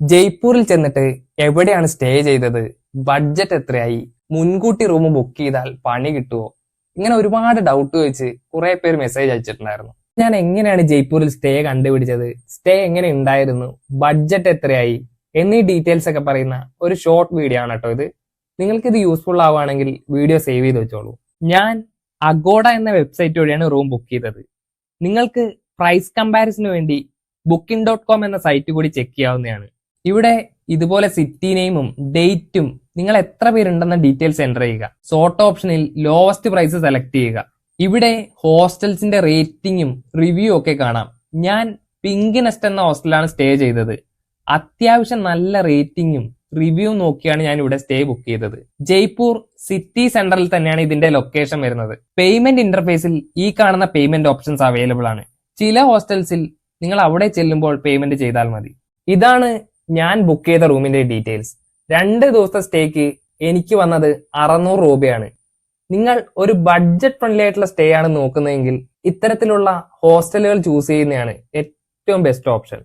ജയ്പൂരിൽ ചെന്നിട്ട് എവിടെയാണ് സ്റ്റേ ചെയ്തത്? ബഡ്ജറ്റ് എത്രയായി? മുൻകൂട്ടി റൂം ബുക്ക് ചെയ്താൽ പണി കിട്ടുമോ ഇങ്ങനെ ഒരുപാട് ഡൗട്ട് വെച്ച് കുറെ പേര് മെസ്സേജ് അയച്ചിട്ടുണ്ടായിരുന്നു. ഞാൻ എങ്ങനെയാണ് ജയ്പൂരിൽ സ്റ്റേ കണ്ടുപിടിച്ചത്? സ്റ്റേ എങ്ങനെ ഉണ്ടായിരുന്നു? ബഡ്ജറ്റ് എത്രയായി? എന്നീ ഡീറ്റെയിൽസ് ഒക്കെ പറയുന്ന ഒരു ഷോർട്ട് വീഡിയോ ആണ് കേട്ടോ ഇത്. നിങ്ങൾക്ക് ഇത് യൂസ്ഫുൾ ആവുകയാണെങ്കിൽ വീഡിയോ സേവ് ചെയ്ത് വെച്ചോളൂ. ഞാൻ അഗോഡ എന്ന വെബ്സൈറ്റ് വഴിയാണ് റൂം ബുക്ക് ചെയ്തത്. നിങ്ങൾക്ക് പ്രൈസ് കമ്പാരിസന് വേണ്ടി ബുക്കിംഗ് ഡോട്ട് കോം എന്ന സൈറ്റ് കൂടി ചെക്ക് ചെയ്യാവുന്നതാണ്. ഇവിടെ ഇതുപോലെ സിറ്റി നെയിമും ഡേറ്റും നിങ്ങൾ എത്ര പേരുണ്ടെന്ന ഡീറ്റെയിൽസ് എന്റർ ചെയ്യുക. സോർട്ട് ഓപ്ഷനിൽ ലോവസ്റ്റ് പ്രൈസ് സെലക്ട് ചെയ്യുക. ഇവിടെ ഹോസ്റ്റൽസിന്റെ റേറ്റിംഗും റിവ്യൂ ഒക്കെ കാണാം. ഞാൻ പിങ്ക് നെസ്റ്റ് എന്ന ഹോസ്റ്റലാണ് സ്റ്റേ ചെയ്തത്. അത്യാവശ്യം നല്ല റേറ്റിംഗും റിവ്യൂ നോക്കിയാണ് ഞാൻ ഇവിടെ സ്റ്റേ ബുക്ക് ചെയ്തത്. ജയ്പൂർ സിറ്റി സെന്ററിൽ തന്നെയാണ് ഇതിന്റെ ലൊക്കേഷൻ വരുന്നത്. പേയ്മെന്റ് ഇന്റർഫേസിൽ ഈ കാണുന്ന പേയ്മെന്റ് ഓപ്ഷൻസ് അവൈലബിൾ ആണ്. ചില ഹോസ്റ്റൽസിൽ നിങ്ങൾ അവിടെ ചെല്ലുമ്പോൾ പേയ്മെന്റ് ചെയ്താൽ മതി. ഇതാണ് ഞാൻ ബുക്ക് ചെയ്ത റൂമിന്റെ ഡീറ്റെയിൽസ് രണ്ട് ദിവസത്തെ സ്റ്റേക്ക് എനിക്ക് വന്നത് അറുന്നൂറ് രൂപയാണ്. നിങ്ങൾ ഒരു ബഡ്ജറ്റ് ഫ്രണ്ട്ലി ആയിട്ടുള്ള സ്റ്റേ ആണ് നോക്കുന്നതെങ്കിൽ ഇത്തരത്തിലുള്ള ഹോസ്റ്റലുകൾ ചൂസ് ചെയ്യുന്നതാണ് ഏറ്റവും ബെസ്റ്റ് ഓപ്ഷൻ